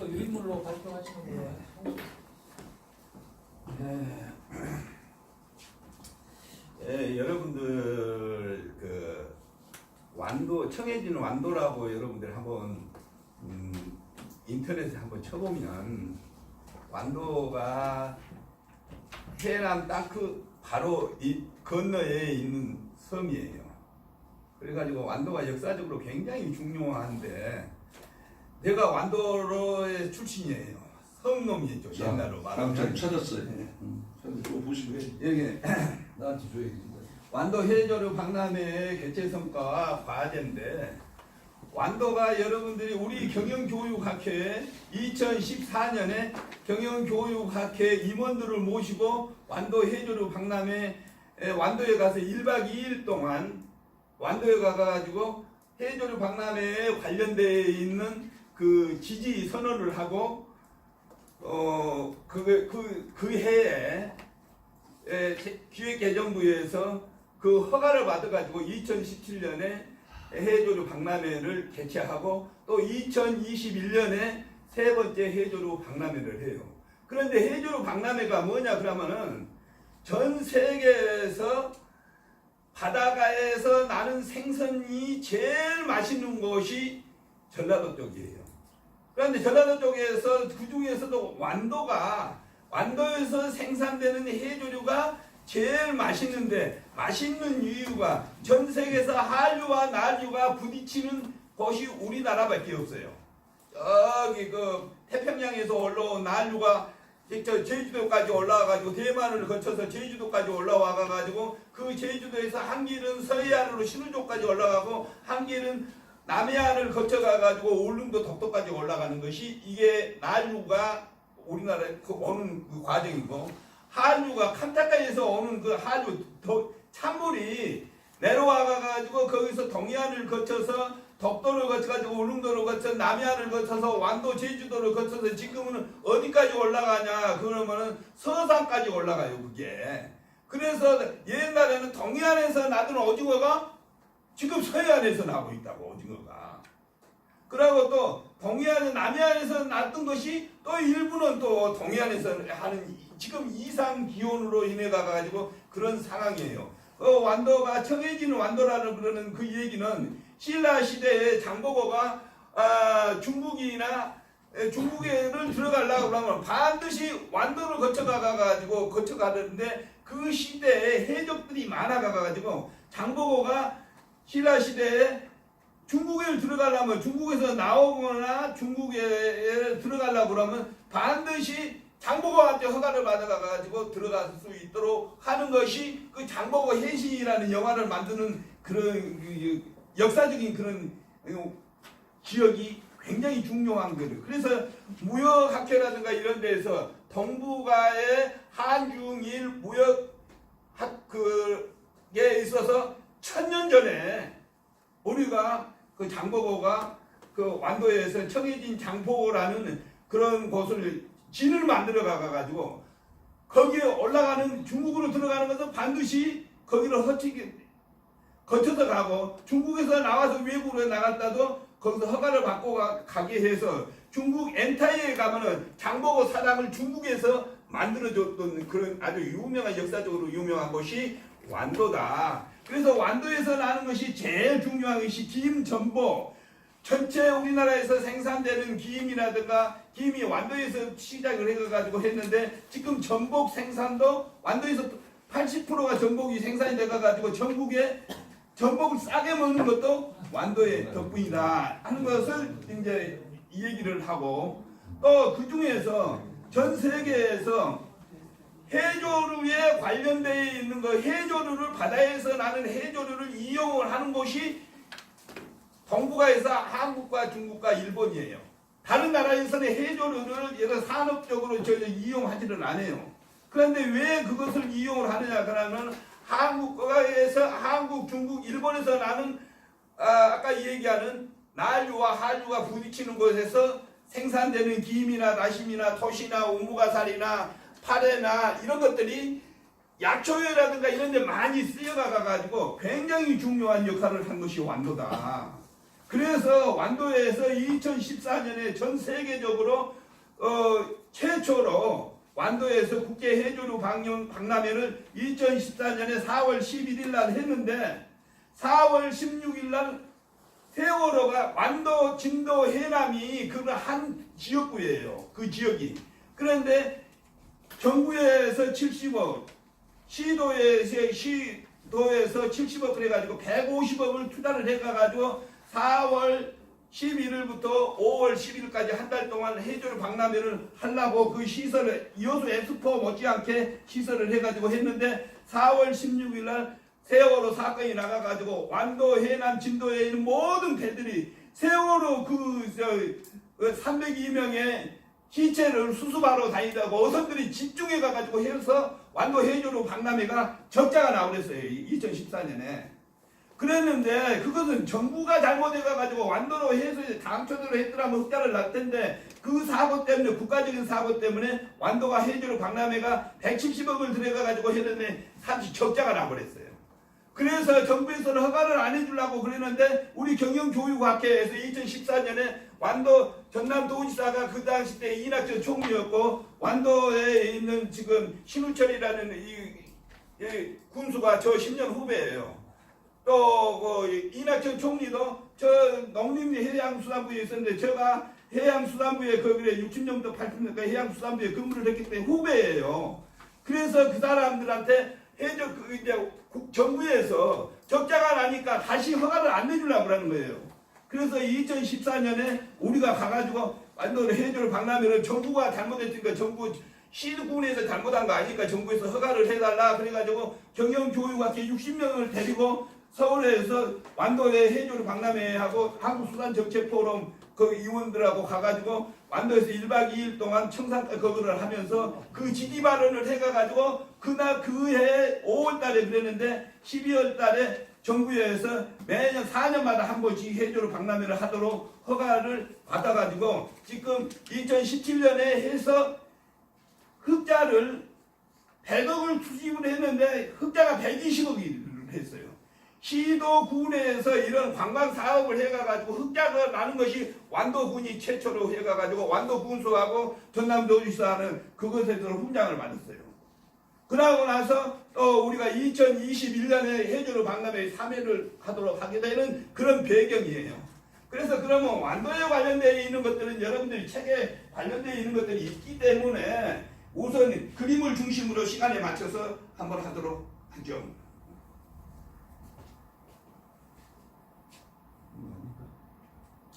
유인물로 발표하시는 거예요. 네. 예, 여러분들 그 완도 청해진 완도라고 여러분들 한번 음, 인터넷에 한번 쳐보면 완도가 해남 땅크 바로 이 건너에 있는 섬이에요. 그래가지고 완도가 역사적으로 굉장히 중요한데 내가 완도로의 출신이에요. 섬놈이죠 옛날로 말하면. 찾았어요. 네. 또 보시고 해. 여기 나한테 줘야지. 완도 해저류 박람회 개최 성과와 과제인데 완도가 여러분들이 우리 경영교육학회 2014년에 경영교육학회 임원들을 모시고 완도 해저류 박람회 에, 완도에 가서 1박 2일 동안 완도에 가가지고 해저류 박람회에 관련되어 있는 그 지지 선언을 하고 어그그 그 해에 에, 제- 기획개정부에서 그 허가를 받아가지고 2017년에 해조류 박람회를 개최하고 또 2021년에 세 번째 해조류 박람회를 해요. 그런데 해조류 박람회가 뭐냐 그러면은 전 세계에서 바닷가에서 나는 생선이 제일 맛있는 곳이 전라도 쪽이에요. 그런데 전라도 쪽에서 그 중에서도 완도가 완도에서 생산되는 해조류가 제일 맛있는데 맛있는 이유가 전 세계에서 한류와 난류가 부딪히는 곳이 우리나라밖에 없어요. 저기 그 태평양에서 올라온 난류가 저 제주도까지 올라와가지고 대만을 거쳐서 제주도까지 올라와가지고 그 제주도에서 한 길은 서해안으로 신우조까지 올라가고 한 길은 남해안을 거쳐가가지고 울릉도 독도까지 올라가는 것이 이게 난류가 우리나라에 그 오는 그 과정이고 한류가 칸타카에서 오는 그 한류 더 찬물이 내려와가지고 거기서 동해안을 거쳐서 독도를 거쳐가지고 울릉도를 거쳐 남해안을 거쳐서 완도 제주도를 거쳐서 지금은 어디까지 올라가냐 그러면은 서산까지 올라가요 그게. 그래서 옛날에는 동해안에서 나던 오징어가 지금 서해안에서 나고 있다고 오징어가 그리고 또 동해안 남해안에서 났던 것이 또 일부는 또 동해안에서 하는 이- 지금 이상 기온으로 인해 가지고 그런 상황이에요. 그 완도가 청해진 완도라는 그러는 그 얘기는 신라 시대에 장보고가 아, 중국이나 에, 중국에를 들어가려고 그러면 반드시 완도를 거쳐가 가지고 거쳐가는데 그 시대에 해적들이 많아가 가지고 장보고가 신라 시대에 중국에 들어가려면 중국에서 나오거나 중국에 들어가려고 그러면 반드시 장보고한테 허가를 받아가지고 들어갈 수 있도록 하는 것이 그 장보고 해신이라는 영화를 만드는 그런 그 역사적인 그런 기억이 굉장히 중요한 거예요. 그래서 무역학회라든가 이런 데서 동북아의 한중일 무역 학그에 있어서 천년 전에 우리가 그 장보고가 그 완도에서 청해진 장포라는 그런 곳을 진을 만들어 가가지고 거기에 올라가는 중국으로 들어가는 것은 반드시 거기를 허치게 거쳐서 가고 중국에서 나와서 외국으로 나갔다도 거기서 허가를 받고 가, 가게 해서 중국 엔타이에 가면은 장보고 사당을 중국에서 만들어줬던 그런 아주 유명한 역사적으로 유명한 곳이 완도다. 그래서 완도에서 나는 것이 제일 중요한 것이 김, 전복. 전체 우리나라에서 생산되는 김이라든가 김이 완도에서 시작을 해가지고 했는데 지금 전복 생산도 완도에서 80%가 전복이 생산이 돼가지고 전국에 전복을 싸게 먹는 것도 완도의 덕분이다 하는 것을 이제 이 얘기를 하고 또 그 중에서 전 세계에서 해조류에 관련되어 있는 거 해조류를 바다에서 나는 해조류를 이용을 하는 곳이 동북아에서 한국과 중국과 일본이에요. 다른 나라에서는 해조류를 예를 산업적으로 저 이용하지는 않아요. 그런데 왜 그것을 이용을 하느냐 그러면 한국에서 한국, 중국, 일본에서 나는 아, 아까 얘기하는 난류와 한류가 부딪히는 곳에서 생산되는 김이나 다심이나 토시나 우무가살이나 파래나 이런 것들이 약초회라든가 이런 데 많이 쓰여가 가지고 굉장히 중요한 역할을 한 것이 완도다. 그래서 완도에서 2014년에 전 세계적으로 어, 최초로 완도에서 국제 해조류 방영 박람회를 2014년에 4월 11일 날 했는데 4월 16일 날 세월호가 완도, 진도, 해남이 그 한 지역구예요. 그 지역이. 그런데 정부에서 70억, 시도에서 시도에서 70억 그래가지고 150억을 투자를 해가지고 4월 11일부터 5월 10일까지 한 달 동안 해조를 박람회를 하려고 그 시설을 이호수 엑스포 못지않게 시설을 해가지고 했는데 4월 16일 날 세월호 사건이 나가가지고 완도 해남 진도에 있는 모든 배들이 세월호 그저 302명의 시체를 수습하러 다니다고 어선들이 집중해 가가지고 해서 완도 해조로 박람회가 적자가 나오랬어요 2014년에 그랬는데 그것은 정부가 잘못해 가가지고 완도로 해서 당초대로 했더라면 흑자를 날 텐데 그 사고 때문에 국가적인 사고 때문에 완도가 해조로 박람회가 170억을 들여가 가지고 했는데 사실 적자가 나버렸어요. 그래서 정부에서는 허가를 안 해주려고 그랬는데 우리 경영교육학회에서 2014년에 완도 전남도지사가 그 당시 때 이낙연 총리였고 완도에 있는 지금 신우철이라는 이, 이 군수가 저 10년 후배예요. 또 그 이낙연 총리도 저 농림해양수산부에 있었는데 제가 해양수산부에 그 그래 60년부터 80년까지 해양수산부에 근무를 했기 때문에 후배예요. 그래서 그 사람들한테 해저 그 이제 국- 정부에서 적자가 나니까 다시 허가를 안 내주려고 그러는 거예요. 그래서 2014년에 우리가 가가지고 완도를 해조를 박람회를 정부가 잘못했으니까 정부 시군에서 잘못한 거 아니니까 정부에서 허가를 해달라 그래가지고 경영교육학회 60명을 데리고 서울에서 완도에 해조를 박람회하고 한국수산정책포럼 그 의원들하고 가가지고 완도에서 1박 2일 동안 청산가 거부를 하면서 그 지지 발언을 해가가지고 그날 그해 5월 달에 그랬는데 12월 달에 정부에서 매년 4년마다 한 번씩 해조를 박람회를 하도록 허가를 받아가지고 지금 2017년에 해서 흑자를 100억을 투입을 했는데 흑자가 120억이 했어요. 시도 군에서 이런 관광 사업을 해가가지고 흑자가 나는 것이 완도군이 최초로 해가가지고 완도군수하고 전남도지사는 그것에 대해서 훈장을 받았어요. 그러고 나서 또 우리가 2021년에 해주로 박람회 3회를 하도록 하게 되는 그런 배경이에요. 그래서 그러면 완도에 관련되어 있는 것들은 여러분들이 책에 관련되어 있는 것들이 있기 때문에 우선 그림을 중심으로 시간에 맞춰서 한번 하도록 하죠.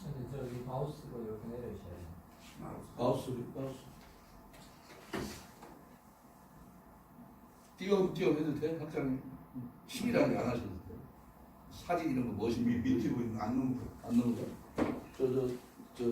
근데 저기 마우스로 이렇게 내려주셔야 돼요. 마우스 마우스. 띄워 띄워 해도 돼? 학장 힘이라는 안 하셔도 돼. 사진 이런 거 멋있는 밑- 밑에 보이는 안 넣은 거. 안 넣는 거. 저저 저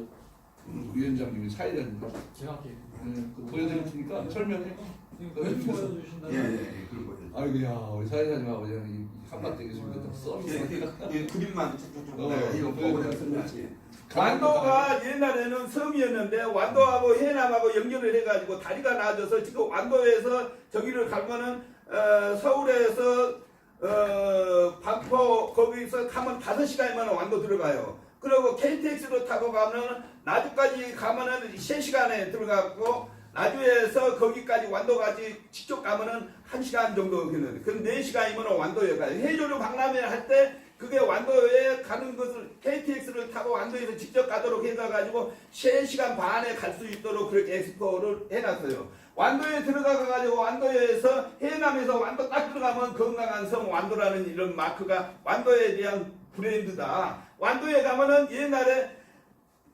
위원장님이 사이라니까. 제가 할게요. 네, 그 보여드릴 테니까 설명해. 지금 왜 보여주신다면 예, 예, 예, 그리고 아이고 야 우리 사회자님하고 그냥 이 한마디 좀 예, 써. 예, 예, 그림만 쭉쭉쭉 어, 네, 이거 보고. 내가 설명할게. 완도가 옛날에는 섬이었는데 완도하고 해남하고 연결을 해가지고 다리가 나아져서 지금 완도에서 저기를 가면은 어, 서울에서 어, 반포 거기서 가면 5시간이면 완도 들어가요. 그리고 KTX로 타고 가면 나주까지 가면은 3시간에 들어가고 나주에서 거기까지 완도까지 직접 가면은 1시간 정도 걸리는데 그 4시간이면 완도에 가요. 해조류 박람회 할 때 그게 완도에 가는 것을 KTX 완도에서 직접 가도록 해가지고 3시간 반에 갈 수 있도록 그렇게 엑스포를 해놨어요. 완도에 들어가가지고 완도에서 해남에서 완도 딱 들어가면 건강한 섬 완도라는 이런 마크가 완도에 대한 브랜드다. 완도에 가면은 옛날에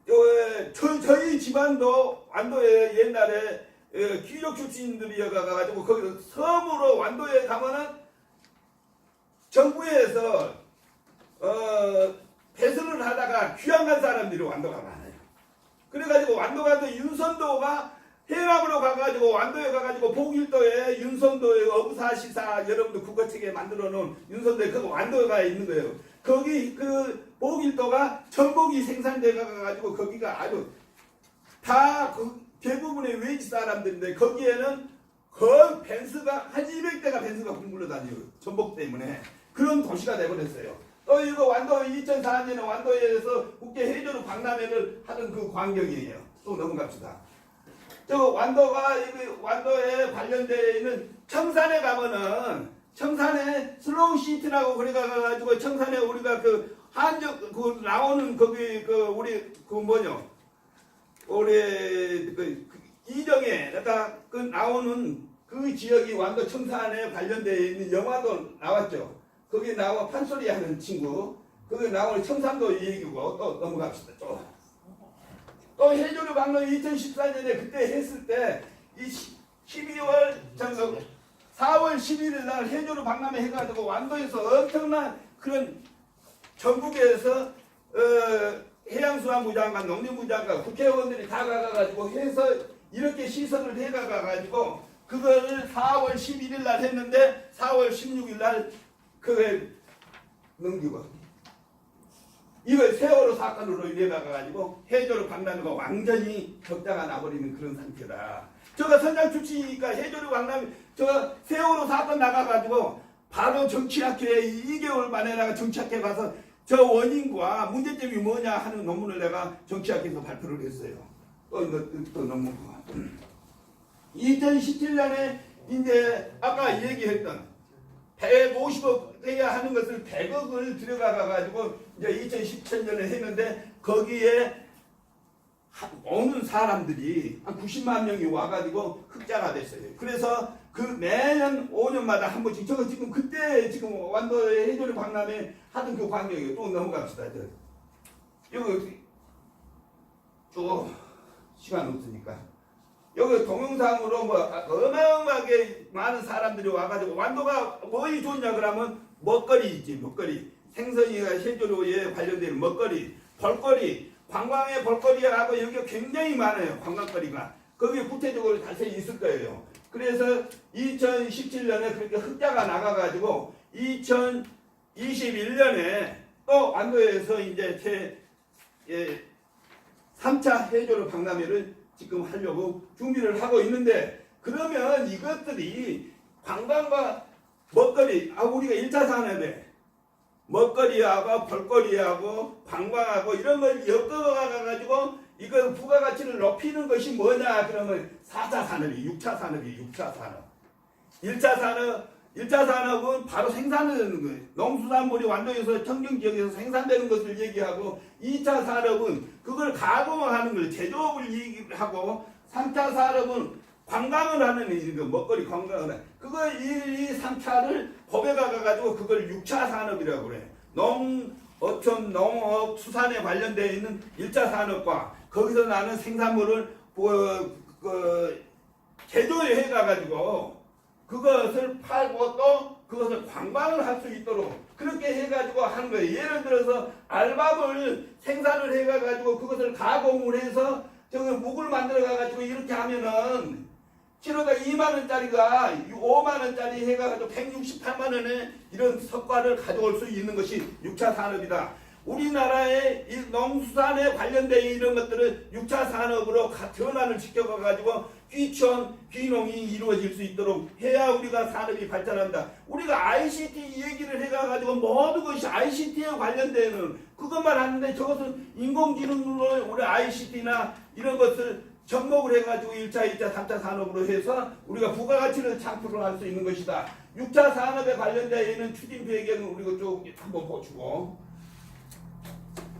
어, 저, 저희 집안도 완도에 옛날에 어, 귀족 출신들이어가지고 거기서 섬으로 완도에 가면은 정부에서 어, 배설을 하다가 귀양 간 사람들이 완도가 많아요. 그래가지고 완도 가도 윤선도가 해남으로 가가지고 완도에 가가지고 복일도에 윤선도에 어부사시사 여러분들 국어책에 만들어 놓은 윤선도에 그 완도가 있는 거예요. 거기 그 복일도가 전복이 생산돼 가 가지고 거기가 아주 다 그 대부분의 외지 사람들인데 거기에는 거의 벤스가 한 200대가 벤스가 공굴러 다녀요. 전복 때문에 그런 도시가 돼버렸어요. 또 이거 완도 2004년에 완도에서 국제 해저로 박람회를 하던 그 광경이에요. 또 넘어갑시다. 저 완도가 완도에 관련되어 있는 청산에 가면은 청산에 슬로우 시티라고 그래 가가지고 청산에 우리가 그 한적 그 나오는 거기 그 우리 그 뭐냐 우리 그, 그 이정에 그러니까 그 나오는 그 지역이 완도 청산에 관련되어 있는 영화도 나왔죠. 거기 나와 판소리 하는 친구 거기 나오는 청산도 얘기고 또 넘어갑시다. 또. 또 해조류 방문 2014년에 그때 했을 때 이 12월 정도 4월 11일 날 해조류 박람회 해가지고 완도에서 엄청난 그런 전국에서 어, 해양수산부 장관, 농림부 장관, 국회의원들이 다 가가지고 해서 이렇게 시설을 해가가지고 그거를 4월 11일 날 했는데 4월 16일 날 그걸 넘기고 이걸 세월호 사건으로 인해 가지고 해조류 박람회가 완전히 적자가 나버리는 그런 상태다. 저가 선장 출신이니까 해조류 박람회 저 세월호 사건 나가가지고 바로 정치학회에 2개월 만에 내가 정치학회 가서 저 원인과 문제점이 뭐냐 하는 논문을 내가 정치학회에서 발표를 했어요. 또, 또, 또 논문. 2017년에 이제 아까 얘기했던 150억 해야 하는 것을 100억을 들여가 가지고 이제 2017년에 했는데 거기에 하- 오는 사람들이 한 90만 명이 와가지고 흑자가 됐어요. 그래서 그 매년 5년마다 한 번씩 저거 지금 그때 지금 완도의 해조류 박람회 하던 그 광경이에요. 또 넘어갑시다. 저. 이거 쭉 시간 없으니까 여기 동영상으로 뭐 어마어마하게 많은 사람들이 와가지고 완도가 뭐이 좋냐 그러면 먹거리 있지 먹거리. 생선이가 해조류에 관련된 먹거리 볼거리. 관광의 볼거리하고 여기가 굉장히 많아요 관광거리가. 거기에 구체적으로 자세히 있을 거예요. 그래서 2017년에 그렇게 흑자가 나가가지고 2021년에 또 완도에서 이제 제 예, 3차 해조류 박람회를 지금 하려고 준비를 하고 있는데 그러면 이것들이 관광과 먹거리 아 우리가 1차 산업에 먹거리하고 볼거리하고 관광하고 이런 걸 엮어가 가지고 이거 부가가치를 높이는 것이 뭐냐? 그러면 4차 산업이 6차 산업이 6차 산업. 1차 산업 1차 산업은 바로 생산하는 거예요. 농수산물이 완도에서 청정 지역에서 생산되는 것을 얘기하고 2차 산업은 그걸 가공하는 걸 제조업을 얘기하고 3차 산업은 관광을 하는 이거 먹거리 관광을 해. 그걸 이, 이 3차를 고백가 가지고 그걸 6차 산업이라고 그래. 농 어촌 농업 수산에 관련되어 있는 1차 산업과 거기서 나는 생산물을 그, 그 제조해 가가지고 그것을 팔고 또 그것을 관광을 할 수 있도록 그렇게 해가지고 하는 거예요. 예를 들어서 알밥을 생산을 해가지고 그것을 가공을 해서 저기 묵을 만들어 가가지고 이렇게 하면은 키로가 2만 원짜리가 5만 원짜리 해가지고 168만 원에 이런 성과를 가져올 수 있는 것이 6차 산업이다. 우리나라의 이 농수산에 관련된 이런 것들을 6차 산업으로 가- 전환을 시켜가지고 귀촌, 귀농이 이루어질 수 있도록 해야 우리가 산업이 발전한다. 우리가 ICT 얘기를 해가지고 모든 것이 ICT에 관련되는 그것만 하는데 저것은 인공지능으로 우리 ICT나 이런 것을 접목을 해가지고 1차, 2차, 3차 산업으로 해서 우리가 부가가치를 창출을 할 수 있는 것이다. 6차 산업에 관련되어 있는 추진 배경은 우리가 쭉 한번 보시고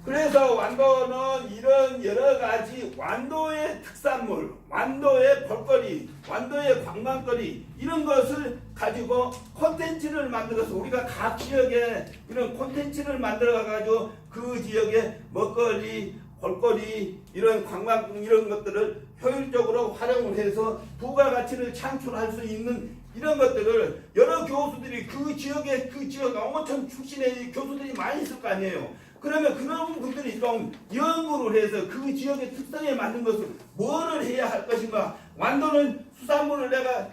그래서 완도는 이런 여러 가지 완도의 특산물, 완도의 볼거리, 완도의 관광거리 이런 것을 가지고 콘텐츠를 만들어서 우리가 각 지역에 이런 콘텐츠를 만들어 가지고 그 지역의 먹거리, 볼거리 이런 관광 이런 것들을 효율적으로 활용을 해서 부가가치를 창출할 수 있는 이런 것들을 여러 교수들이 그 지역에 그 지역 농어촌 출신의 교수들이 많이 있을 거 아니에요. 그러면 그런 분들이 좀 연구를 해서 그 지역의 특성에 맞는 것을 뭐를 해야 할 것인가. 완도는 수산물을 내가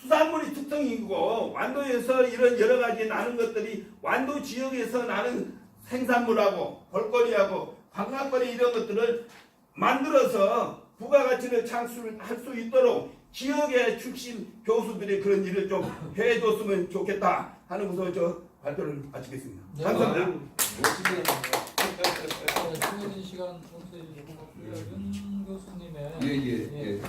수산물이 특성이고 완도에서 이런 여러 가지 나는 것들이 완도 지역에서 나는 생산물하고 볼거리하고 관광거리 이런 것들을 만들어서 부가가치를 창출할 수 있도록 지역의 출신 교수들이 그런 일을 좀 해줬으면 좋겠다 하는 것으로 저 발표를 마치겠습니다. 네. 감사합니다. 멋지네요. 네, 수고진 시간 청소해 주시고 윤 교수님의 예, 예, 예.